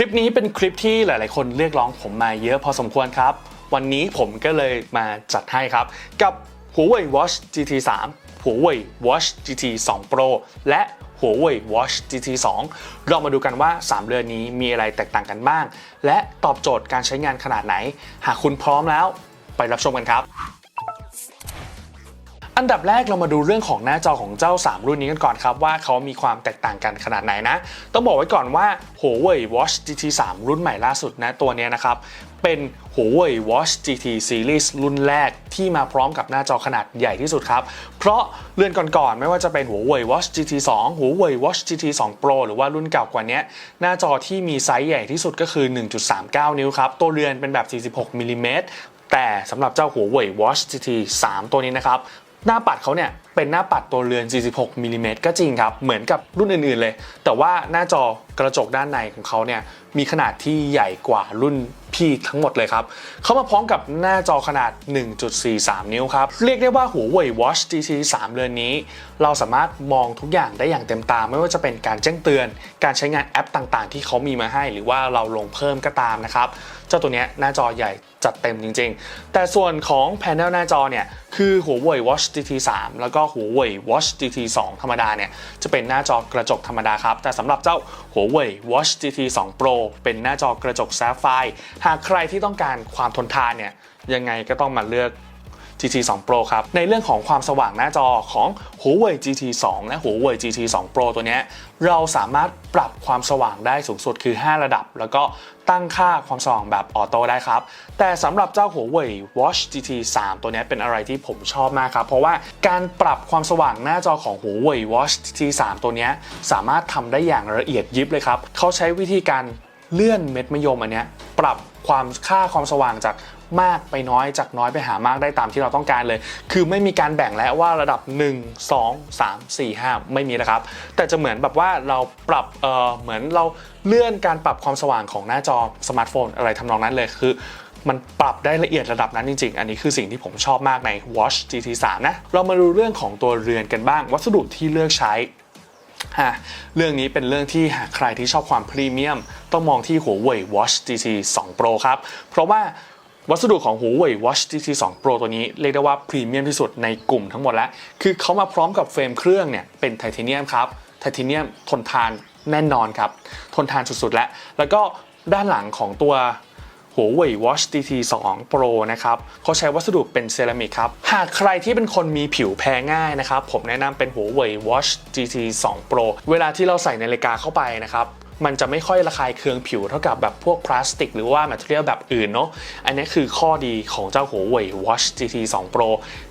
ลิปนี้เป็นคลิปที่หลาย ๆ คนเรียกร้องผมมาเยอะพอสมควรครับ วันนี้ผมก็เลยมาจัดให้ครับ กับ Huawei Watch GT 3 Huawei Watch GT 2 Pro และ Huawei Watch GT 2 เรามาดูกันว่า 3 เรือนนี้มีอะไรแตกต่างกันบ้าง และตอบโจทย์การใช้งานขนาดไหน หากคุณพร้อมแล้ว ไปรับชมกันครับ อันดับแรกเรามาดูเรื่องของหน้าจอของเจ้า 3 รุ่นนี้กันก่อนครับว่าเขามีความแตกต่างกันขนาดไหนนะ ต้องบอกไว้ก่อนว่า Huawei Watch GT 3 รุ่นใหม่ล่าสุดนะตัวนี้นะครับเป็น Huawei Watch GT Series รุ่นแรกที่มาพร้อมกับหน้าจอขนาดใหญ่ที่สุดครับ เพราะเรือนก่อนๆ ไม่ว่าจะเป็น Huawei Watch GT 2 Huawei Watch GT 2 Pro หรือว่ารุ่นเก่ากว่านี้ หน้าจอที่มีไซส์ใหญ่ที่สุดก็คือ 1.39 นิ้วครับ ตัวเรือนเป็นแบบ 46มิลลิเมตรแต่สำหรับเจ้า Huawei Watch GT 3 ตัวนี้นะครับ หน้าปัดเขาเนี่ยเป็นหน้าปัดตัวเรือน 46มิลลิเมตรก็จริงครับ เหมือนกับรุ่นอื่นๆเลย แต่ว่าหน้าจอกระจกด้านในของเขาเนี่ยมีขนาดที่ใหญ่กว่ารุ่นพี่ทั้งหมดเลยครับ เขามาพร้อมกับหน้าจอขนาด 1.43 นิ้วครับ เรียกได้ว่า Huawei Watch GT 3 เรือนนี้ เราสามารถมองทุกอย่างได้อย่างเต็มตา ไม่ว่าจะเป็นการแจ้งเตือน การใช้งานแอปต่างๆ ที่เขามีมาให้ หรือว่าเราลงเพิ่มก็ตามนะครับ เจ้าตัวนี้หน้าจอใหญ่จัดเต็มจริง ๆ แต่ส่วนของแผงหน้าจอเนี่ย คือ Huawei Watch GT 3 แล้วก็ Huawei Watch GT 2 ธรรมดาเนี่ยจะเป็นหน้าจอกระจกธรรมดาครับ แต่สำหรับเจ้า Huawei Watch GT 2 Pro เป็นหน้าจอกระจกแซฟไฟร์หากใครที่ต้องการความทนทานเนี่ยยังไงก็ต้องมาเลือก GT 2 Pro ครับ ในเรื่องของความสว่างหน้าจอของ Huawei GT 2 และ Huawei GT 2 Pro ตัวเนี้ยเราสามารถปรับความสว่างได้สูงสุดคือ 5 ระดับ แล้วก็ ตั้งค่าความสว่างแบบออโต้ได้ครับ แต่สำหรับเจ้า Huawei Watch GT 3 ตัวนี้เป็นอะไรที่ผมชอบมากครับ เพราะว่าการปรับความสว่างหน้าจอของ Huawei Watch GT 3 ตัวนี้สามารถทำได้อย่างละเอียดยิบเลยครับ เขาใช้วิธีการเลื่อนเม็ดมะยมอันเนี้ยปรับความค่าความสว่างจาก มากไปน้อยจากน้อยไปหามากได้ตามที่เราต้องการเลย คือไม่มีการแบ่งแล้วว่าระดับ 1 2 3 4 5 ไม่มีนะครับ แต่จะเหมือนแบบว่าเราปรับเออเหมือนเราเลื่อนการปรับความสว่างของหน้าจอสมาร์ทโฟนอะไรทำนองนั้นเลยคือมันปรับได้ละเอียดระดับนั้นจริงๆ อันนี้คือสิ่งที่ผมชอบมากใน Watch GT 3 นะ เรามาดูเรื่องของตัวเรือนกันบ้าง วัสดุที่เลือกใช้ฮะเรื่องนี้เป็นเรื่องที่หากใครที่ชอบความพรีเมียม ต้องมองที่ Huawei Watch GT 2 Pro ครับ เพราะว่า วัสดุของ Huawei Watch GT 2 Pro ตัวนี้เรียกได้ว่าพรีเมียมที่สุดในกลุ่มทั้งหมดแล้ว คือเขามาพร้อมกับเฟรมเครื่องเนี่ยเป็นไทเทเนียมครับ ไทเทเนียมทนทานแน่นอนครับ ทนทานสุดๆ แล้ว แล้วก็ด้านหลังของตัว Huawei Watch GT 2 Pro นะครับเขาใช้วัสดุเป็นเซรามิกครับ หากใครที่เป็นคนมีผิวแพ้ง่ายนะครับ ผมแนะนำเป็น Huawei Watch GT 2 Pro เวลาที่เราใส่นาฬิกาเข้าไปนะครับ มันจะไม่ค่อยระคายเคืองผิวเท่ากับแบบพวกพลาสติก หรือว่าแมทเทียลแบบอื่นเนาะอันนี้คือข้อดีของเจ้า Huawei Watch GT 2 Pro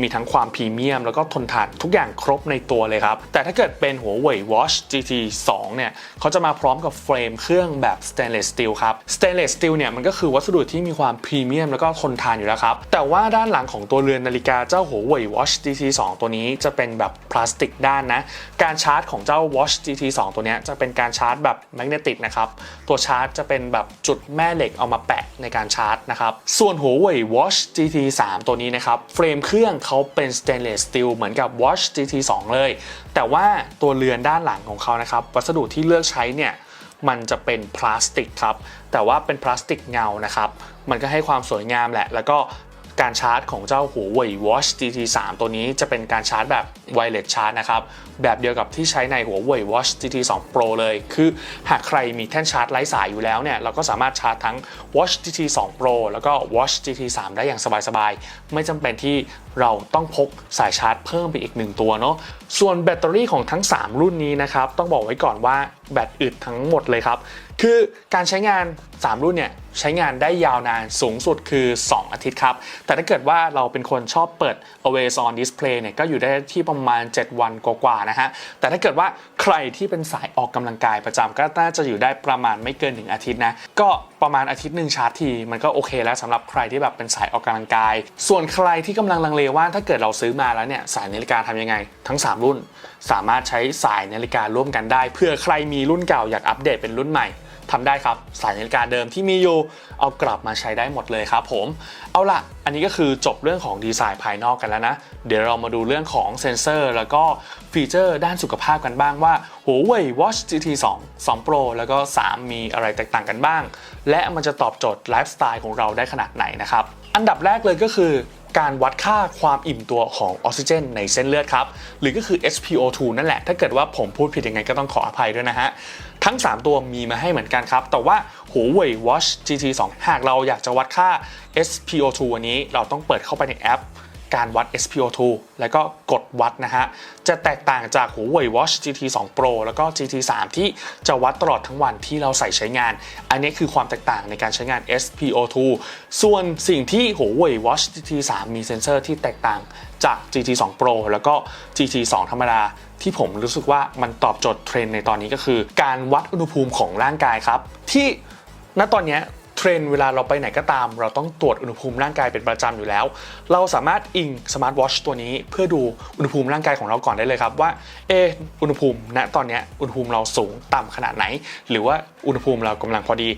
มีทั้งความพรีเมียม แล้วก็ทนทานทุกอย่างครบในตัวเลยครับ แต่ถ้าเกิดเป็น Huawei Watch GT 2 เนี่ยเขาจะมาพร้อมกับเฟรมเครื่องแบบ stainless steel ครับ stainless steel เนี่ยมันก็คือวัสดุที่มีความพรีเมียมแล้วก็ทนทานอยู่แล้วครับ แต่ว่าด้านหลังของตัวเรือนนาฬิกาเจ้า Huawei Watch GT 2 ตัวนี้จะเป็นแบบพลาสติกด้านนะการชาร์จของเจ้า Watch GT 2 ตัวนี้จะเป็นการชาร์จแบบแมกเนติกนะครับ ตัวชาร์จจะเป็นแบบจุดแม่เหล็กเอามาแปะในการชาร์จนะครับ ส่วน Huawei Watch GT 3 ตัวนี้นะครับ เฟรมเครื่องเขาเป็น stainless steel เหมือนกับ Watch GT 2 เลย แต่ว่าตัวเรือนด้านหลังของเขานะครับ วัสดุที่เลือกใช้เนี่ยมันจะเป็นพลาสติกครับ แต่ว่าเป็นพลาสติกเงานะครับ มันก็ให้ความสวยงามแหละ แล้วก็ การชาร์จของเจ้า Huawei Watch GT 3ตัวนี้จะเป็นการชาร์จแบบ wireless charge นะครับแบบเดียวกับที่ใช้ใน Huawei Watch GT 2 Pro เลย คือหากใครมีแท่นชาร์จไร้สายอยู่แล้วเนี่ยเราก็สามารถชาร์จทั้ง Watch GT 2 Pro แล้วก็ Watch GT 3 ได้อย่างสบายๆ ไม่จำเป็นที่เราต้องพกสายชาร์จเพิ่มไปอีกหนึ่งตัวเนาะส่วนแบตเตอรี่ของทั้ง 3 รุ่นนี้นะครับต้องบอกไว้ก่อนว่าแบตอึดทั้งหมดเลยครับคือการใช้งาน 3 รุ่นเนี่ยใช้งานได้ยาวนานสูงสุดคือ 2 อาทิตย์ครับ แต่ถ้าเกิดว่าเราเป็นคนชอบเปิด always on display เนี่ยก็อยู่ได้ที่ประมาณ 7 วันกว่าๆนะฮะ แต่ถ้าเกิดว่าใครที่เป็นสายออกกำลังกายประจำก็น่าจะอยู่ได้ประมาณไม่เกินถึงอาทิตย์นะ ก็ประมาณอาทิตย์หนึ่งชาร์จที มันก็โอเคแล้วสำหรับใครที่แบบเป็นสายออกกำลังกาย ส่วนใครที่กำลังลังเลว่าถ้าเกิดเราซื้อมาแล้วเนี่ยสายนาฬิกาทำยังไง ทั้ง 3 รุ่น สามารถใช้สายนาฬิการ่วมกันได้ เพื่อใครมีรุ่นเก่าอยากอัปเดตเป็นรุ่นใหม่ ทำได้ครับสายนาฬิกาเดิมที่มีอยู่เอากลับมาใช้ได้หมดเลยครับผม เอาละอันนี้ก็คือจบเรื่องของดีไซน์ภายนอกกันแล้วนะ เดี๋ยวเรามาดูเรื่องของเซนเซอร์ แล้วก็ฟีเจอร์ด้านสุขภาพกันบ้างว่า Huawei Watch GT 2 2 Pro แล้วก็ 3 มีอะไรแตกต่างกันบ้าง และมันจะตอบโจทย์ไลฟ์สไตล์ของเราได้ขนาดไหนนะครับ อันดับแรกเลยก็คือ การวัดค่าความอิ่มตัวของออกซิเจนในเส้นเลือดครับ หรือก็คือ SpO2 นั่นแหละ ถ้าเกิดว่าผมพูดผิดยังไงก็ต้องขออภัยด้วยนะฮะ ทั้ง 3 ตัวมีมาให้เหมือนกันครับ แต่ว่า Huawei Watch GT 2 หากเราอยากจะวัดค่า SpO2 อันนี้เราต้องเปิดเข้าไปในแอป การวัด SpO2 แล้วก็กดวัดนะฮะ จะแตกต่างจาก Huawei Watch GT 2 Pro แล้วก็ GT 3ที่จะวัดตลอดทั้งวันที่เราใส่ใช้งาน อันนี้คือความแตกต่างในการใช้งาน SpO2 ส่วนสิ่งที่ Huawei Watch GT 3มีเซ็นเซอร์ที่แตกต่างจาก GT 2 Pro แล้วก็ GT 2 ธรรมดาที่ผมรู้สึกว่ามันตอบโจทย์เทรนในตอนนี้ก็คือ การวัดอุณหภูมิของร่างกายครับ ที่ณตอนนี้ ทรนด์เวลาเราไปไหนก็ตาม เราต้องตรวจอุณหภูมิร่างกายเป็นประจำอยู่แล้ว เราสามารถอิงสมาร์ทวอชตัวนี้ เพื่อดูอุณหภูมิร่างกายของเราก่อนได้เลยครับว่าเอออุณหภูมิณตอนนี้อุณหภูมิเราสูงต่ำขนาดไหน หรือว่าอุณหภูมิเรากำลังพอดี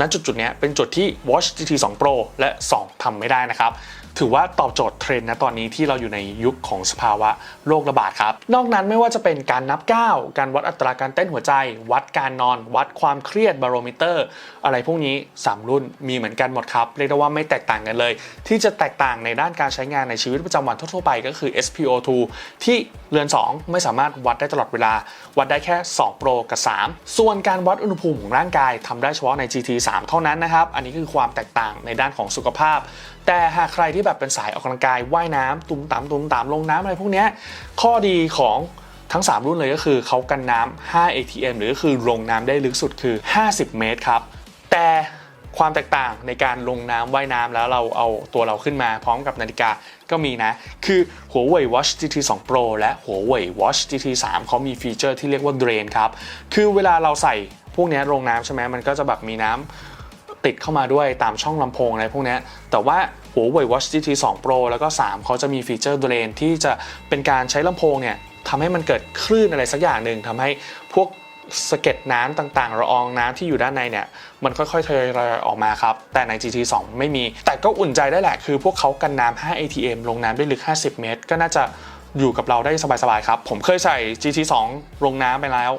ณจุดจุดนี้เป็นจุดที่ Watch GT 2 Pro และ 2ทำไม่ได้นะครับถือว่าตอบโจทย์เทรนด์นะตอนนี้ที่เราอยู่ในยุคของสภาวะโรคระบาดครับ นอกนั้นไม่ว่าจะเป็นการนับก้าวการวัดอัตราการเต้นหัวใจ วัดการนอน วัดความเครียดบาโรมิเตอร์ อะไรพวกนี้ 3 รุ่นมีเหมือนกันหมดครับ เรียกได้ว่าไม่แตกต่างกันเลย ที่จะแตกต่างในด้านการใช้งานในชีวิตประจำวันทั่วๆไปก็คือ SpO2 ที่เรือน 2 ไม่สามารถวัดได้ตลอดเวลา วัดได้แค่2 Pro กับ 3 ส่วนการวัดอุณหภูมิของร่างกายทำได้เฉพาะใน GT 3 เท่านั้นนะครับ อันนี้คือความแตกต่างในด้านของสุขภาพ แต่หากใครที่แบบเป็นสายออกกำลังกายว่ายน้ำตุ้มตามตุ้มตามลงน้ำอะไรพวกนี้ข้อดีของทั้ง 3 รุ่นเลยก็คือเขากันน้ำ5 ATM หรือก็คือลงน้ำได้ลึกสุดคือ 50 เมตรครับ แต่ความแตกต่างในการลงน้ำว่ายน้ำแล้วเราเอาตัวเราขึ้นมาพร้อมกับนาฬิกาก็มีนะ คือ Huawei Watch GT 2 Pro และ Huawei Watch GT 3เขามีฟีเจอร์ที่เรียกว่า Drain ครับ คือเวลาเราใส่พวกนี้ลงน้ำใช่ไหมมันก็จะแบบมีน้ำ ติดเข้ามาด้วยตามช่องลำโพงอะไรพวกนี้แต่ว่า Huawei Watch GT 2 Pro แล้วก็ 3 เขาจะมีฟีเจอร์ Drain ที่จะเป็นการใช้ลำโพงเนี่ยทำให้มันเกิดคลื่นอะไรสักอย่างหนึ่งทำให้พวกสะเก็ดน้ำต่างๆละอองน้ำที่อยู่ด้านในเนี่ย มันค่อยๆทยอยออกมาครับ แต่ใน GT 2 ไม่มี แต่ก็อุ่นใจได้แหละ คือพวกเขากันน้ำ5 ATM ลงน้ำได้ลึก 50 เมตร ก็น่าจะอยู่กับเราได้สบายๆครับ ผมเคยใส่ GT 2 ลงน้ำไปแล้ว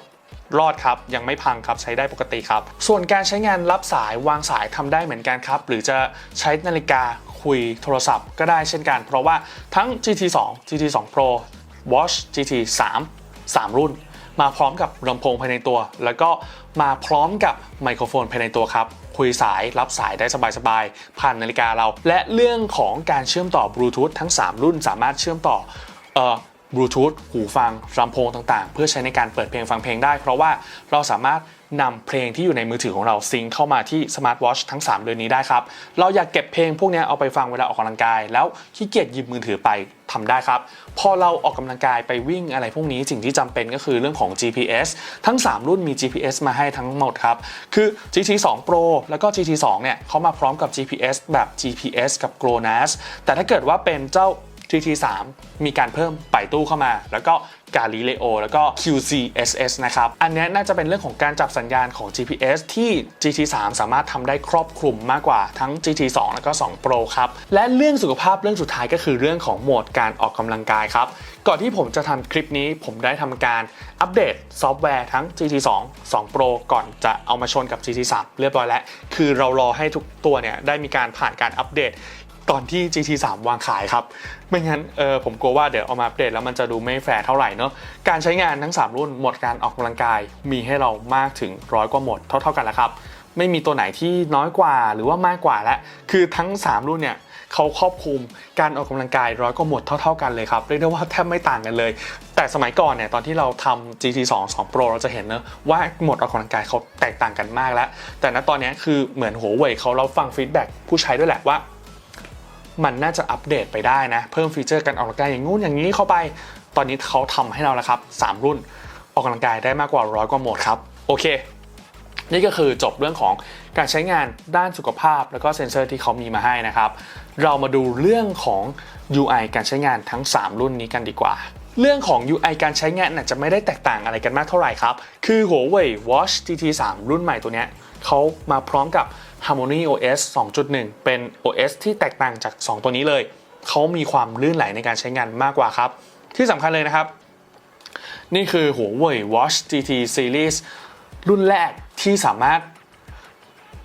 รอดครับ ยังไม่พังครับใช้ได้ปกติครับ ส่วนการใช้งานรับสายวางสายทำได้เหมือนกันครับ หรือจะใช้นาฬิกาคุยโทรศัพท์ก็ได้เช่นกัน เพราะว่าทั้ง GT 2 GT 2 Pro Watch GT 3 3 รุ่น มาพร้อมกับลำโพงภายในตัว แล้วก็มาพร้อมกับไมโครโฟนภายในตัวครับคุยสายรับสายได้สบายๆผ่านนาฬิกาเรา และเรื่องของการเชื่อมต่อบลูทูธทั้ง 3 รุ่นสามารถเชื่อมต่ออ บลูทูธหูฟังลำโพงต่างๆ เพื่อใช้ในการเปิดเพลงฟังเพลงได้ เพราะว่าเราสามารถนำเพลงที่อยู่ในมือถือของเราซิงเข้ามาที่สมาร์ทวอชทั้ง 3เดือนนี้ได้ครับ เราอยากเก็บเพลงพวกนี้เอาไปฟังเวลาออกกำลังกาย แล้วขี้เกียจหยิบมือถือไปทำได้ครับ พอเราออกกำลังกายไปวิ่งอะไรพวกนี้สิ่งที่จำเป็นก็คือเรื่องของ GPS ทั้ง 3 รุ่นมี GPS มาให้ทั้งหมดครับ คือ GT 2 Pro แล้วก็ GT 2เนี่ยเขามาพร้อมกับ GPS แบบ GPS กับ GLONASS แต่ถ้าเกิดว่าเป็นเจ้า GT3 มีการเพิ่มไปตู้เข้ามา แล้วก็ Galileo แล้วก็ QCSS นะครับ อันนี้น่าจะเป็นเรื่องของการจับสัญญาณของ GPS ที่ GT3 สามารถทำได้ครอบคลุมมากกว่าทั้ง GT2 แล้วก็ 2 Pro ครับ และเรื่องสุขภาพเรื่องสุดท้ายก็คือเรื่องของโหมดการออกกำลังกายครับ ก่อนที่ผมจะทำคลิปนี้ผมได้ทำการอัปเดตซอฟต์แวร์ทั้ง GT2 2 Pro ก่อนจะเอามาชนกับ GT3 เรียบร้อยแล้ว คือเรารอให้ทุกตัวเนี่ยได้มีการผ่านการอัปเดต ตอนที่ GT3 วางขายครับ ไม่งั้นเออผมกลัวว่าเดี๋ยวเอามาอัปเดตแล้วมันจะดูไม่แฟร์เท่าไหร่เนอะการใช้งานทั้ง 3 รุ่นหมดการออกกำลังกาย มีให้เรามากถึงร้อยกว่าหมดเท่าๆกันแล้วครับไม่มีตัวไหนที่น้อยกว่าหรือว่ามากกว่าและคือทั้ง 3 รุ่นเนี่ยเขาครอบคลุมการออกกำลังกายร้อยกว่าหมดเท่า ๆกันเลยครับเรียกได้ว่าแทบไม่ต่างกันเลย แต่สมัยก่อนเนี่ยตอนที่เราทำ GT2 2 Pro เราจะเห็นเนะว่าหมดออกกำลังกายเขาแตกต่างกันมากแล้ว แต่ณตอนนี้คือเหมือนหัวเว่ยเขาเราฟังฟีดแบ็กผู้ใช้ด้วยแหละว่า มันน่าจะอัปเดตไปได้นะ เพิ่มฟีเจอร์การออกกำลังกายอย่างงู้นอย่างนี้เข้าไป ตอนนี้เขาทำให้เราแล้วครับ 3 รุ่นออกกำลังกายได้มากกว่าร้อยกว่าโหมดครับ โอเค นี่ก็คือจบเรื่องของการใช้งานด้านสุขภาพ แล้วก็เซ็นเซอร์ที่เขามีมาให้นะครับ เรามาดูเรื่องของ UI การใช้งานทั้ง 3 รุ่นนี้กันดีกว่าเรื่องของ UI การใช้งานอาจจะไม่ได้แตกต่างอะไรกันมากเท่าไหร่ครับ คือ Huawei Watch GT 3 รุ่นใหม่ตัวเนี้ยเขามาพร้อมกับ Harmony OS 2.1 เป็น OS ที่แตกต่างจาก 2 ตัวนี้เลย เขามีความลื่นไหลในการใช้งานมากกว่าครับ ที่สำคัญเลยนะครับ นี่คือหัวเว่ย Watch GT Series รุ่นแรกที่สามารถ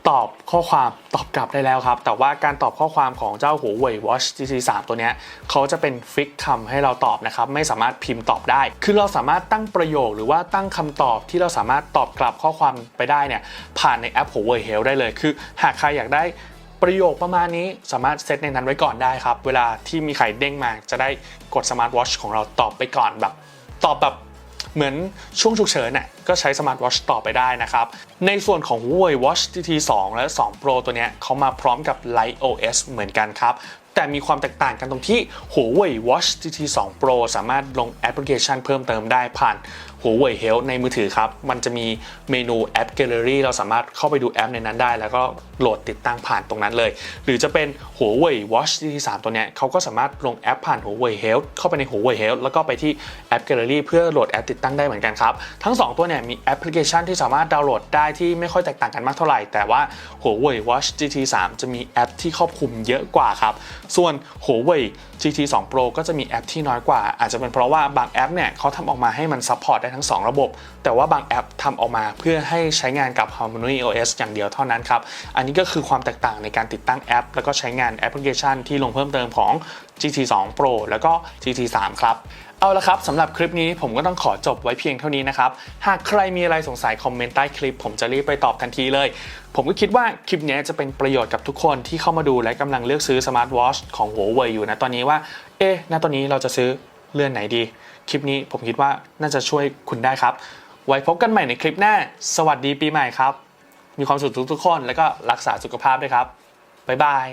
ตอบข้อความตอบกลับได้แล้วครับ แต่ว่าการตอบข้อความของเจ้าหัวเว่ย Watch GT 3ตัวเนี้ยเขาจะเป็นฟิกคำให้เราตอบนะครับ ไม่สามารถพิมพ์ตอบได้ คือเราสามารถตั้งประโยคหรือว่าตั้งคำตอบที่เราสามารถตอบกลับข้อความไปได้เนี่ยผ่านในแอปหัวเว่ย Health ได้เลย คือหากใครอยากได้ประโยคประมาณนี้สามารถเซตในนั้นไว้ก่อนได้ครับ เวลาที่มีใครเด้งมาจะได้กดสมาร์ทวอชของเราตอบไปก่อนแบบ ตอบแบบ เหมือนช่วงฉุกเฉินน่ะก็ใช้สมาร์ทวอชต่อไปได้นะครับ ในส่วนของ Huawei Watch GT 2 และ 2 Pro ตัวเนี้ยเขามาพร้อมกับ Lite OS เหมือนกันครับ แต่มีความแตกต่างกันตรงที่ Huawei Watch GT 2 Pro สามารถลงแอปพลิเคชันเพิ่มเติมได้ผ่าน Huawei Health ในมือถือครับ มันจะมีเมนูแอป Gallery เราสามารถเข้าไปดูแอปในนั้นได้ แล้วก็โหลดติดตั้งผ่านตรงนั้นเลย หรือจะเป็น Huawei Watch GT 3 ตัวเนี้ยเขาก็สามารถลงแอปผ่าน Huawei Health เข้าไปใน Huawei Health แล้วก็ไปที่แอป Gallery เพื่อโหลดแอปติดตั้งได้เหมือนกันครับ ทั้ง 2 ตัวเนี่ยมีแอปพลิเคชันที่สามารถดาวน์โหลดได้ที่ไม่ค่อยแตกต่างกันมากเท่าไหร่ แต่ว่า Huawei Watch GT 3 จะมีแอปที่ครอบคลุมเยอะกว่าครับส่วน Huawei GT 2 Pro ก็จะมีแอปที่น้อยกว่า อาจจะเป็นเพราะว่าบางแอปเนี่ยเขาทำออกมาให้มันซัพพอร์ตได้ทั้ง 2 ระบบ แต่ว่าบางแอปทำออกมาเพื่อให้ใช้งานกับ Harmony OS อย่างเดียวเท่านั้นครับ อันนี้ก็คือความแตกต่างในการติดตั้งแอป แล้วก็ใช้งานแอปพลิเคชันที่ลงเพิ่มเติมของ GT 2 Pro แล้วก็ GT 3ครับเอาละครับสำหรับคลิปนี้ผมก็ต้องขอจบไว้เพียงเท่านี้นะครับ หากใครมีอะไรสงสัยคอมเมนต์ใต้คลิป ผมจะรีบไปตอบทันทีเลย ผมก็คิดว่าคลิปนี้จะเป็นประโยชน์กับทุกคนที่เข้ามาดูและกำลังเลือกซื้อสมาร์ทวอชของ Huawei อยู่นะตอนนี้ว่า เอ๊ะณตอนนี้เราจะซื้อเลื่อนไหนดี คลิปนี้ผมคิดว่าน่าจะช่วยคุณได้ครับ ไว้พบกันใหม่ในคลิปหน้า สวัสดีปีใหม่ครับ มีความสุขทุกๆคน แล้วก็รักษาสุขภาพด้วยครับ บ๊ายบาย